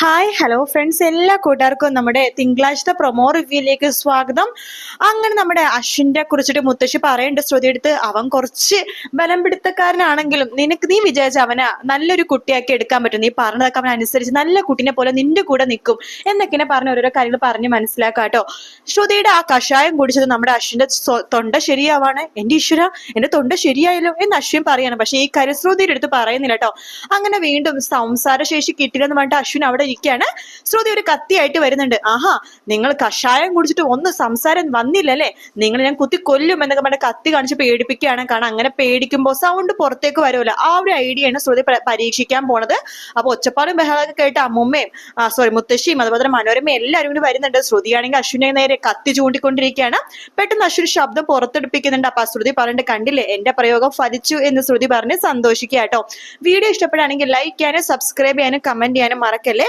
Hi hello friends എല്ലാ കൂട്ടുകാർക്കും നമ്മുടെ തിങ്കളാഴ്ചത്തെ പ്രൊമോ റിവ്യൂയിലേക്ക് സ്വാഗതം. അങ്ങനെ നമ്മുടെ അശ്വിന്റെ കുറിച്ചിട്ട് മുത്തശ്ശി പറയേണ്ട ശ്രുതി എടുത്ത് അവൻ കുറച്ച് ബലം പിടുത്തക്കാരനാണെങ്കിലും നിനക്ക് നീ വിചാരിച്ച അവനെ നല്ലൊരു കുട്ടിയാക്കി എടുക്കാൻ പറ്റും. നീ പറഞ്ഞതൊക്കെ അവൻ അനുസരിച്ച് നല്ല കുട്ടിനെ പോലെ നിന്റെ കൂടെ നിൽക്കും എന്നൊക്കെ പറഞ്ഞ ഓരോരോ കാര്യങ്ങൾ പറഞ്ഞ് മനസ്സിലാക്കാട്ടോ. ശ്രുതിയുടെ ആ കഷായം കുടിച്ചത് നമ്മുടെ അശ്വിന്റെ തൊണ്ട ശരിയാവാണ്. എന്റെ ഈശ്വര എന്റെ തൊണ്ട ശരിയായല്ലോ എന്ന് അശ്വിൻ പറയാണ്. പക്ഷെ ഈ കാര്യം ശ്രുതിയുടെ അടുത്ത് പറയുന്നില്ല കേട്ടോ. അങ്ങനെ വീണ്ടും സംസാര ശേഷി കിട്ടില്ലെന്ന് പറഞ്ഞിട്ട് അശ്വിൻ അവിടെ ഇരിക്കുകയാണ് ശ്രുതി ഒരു കത്തിയായിട്ട് വരുന്നുണ്ട്. ആഹാ നിങ്ങൾ കഷായം കുടിച്ചിട്ട് ഒന്ന് സംസാരം വന്നില്ലല്ലേ? നിങ്ങൾ ഞാൻ കുത്തി കൊല്ലും എന്നൊക്കെ പറഞ്ഞ കത്തി കാണിച്ച് പേടിപ്പിക്കുകയാണ്. കാരണം അങ്ങനെ പേടിക്കുമ്പോൾ സൗണ്ട് പുറത്തേക്ക് വരുമല്ലോ ആ ഒരു ഐഡിയയാണ് ശ്രുതി പരീക്ഷിക്കാൻ പോണത്. അപ്പൊ ഒച്ചപ്പാടും ബഹളമൊക്കെ കേട്ട് അമ്മുമ്മയും സോറി മുത്തശ്ശിയും അതുപോലെ തന്നെ മനോരമയും എല്ലാവരും കൂടി വരുന്നുണ്ട്. ശ്രുതിയാണെങ്കിൽ അശ്വിനെ നേരെ കത്തി ചൂണ്ടിക്കൊണ്ടിരിക്കുകയാണ്. പെട്ടെന്ന് അശ്വിൻ ശബ്ദം പുറത്തെടുപ്പിക്കുന്നുണ്ട്. അപ്പൊ ശ്രുതി പറഞ്ഞിട്ട് കണ്ടില്ലേ എന്റെ പ്രയോഗം ഫലിച്ചു എന്ന് ശ്രുതി പറഞ്ഞ് സന്തോഷിക്കുക കേട്ടോ. വീഡിയോ ഇഷ്ടപ്പെടുകയാണെങ്കിൽ ലൈക്ക് ചെയ്യാനും സബ്സ്ക്രൈബ് ചെയ്യാനും കമന്റ് ചെയ്യാനും മറക്കല്ലേ?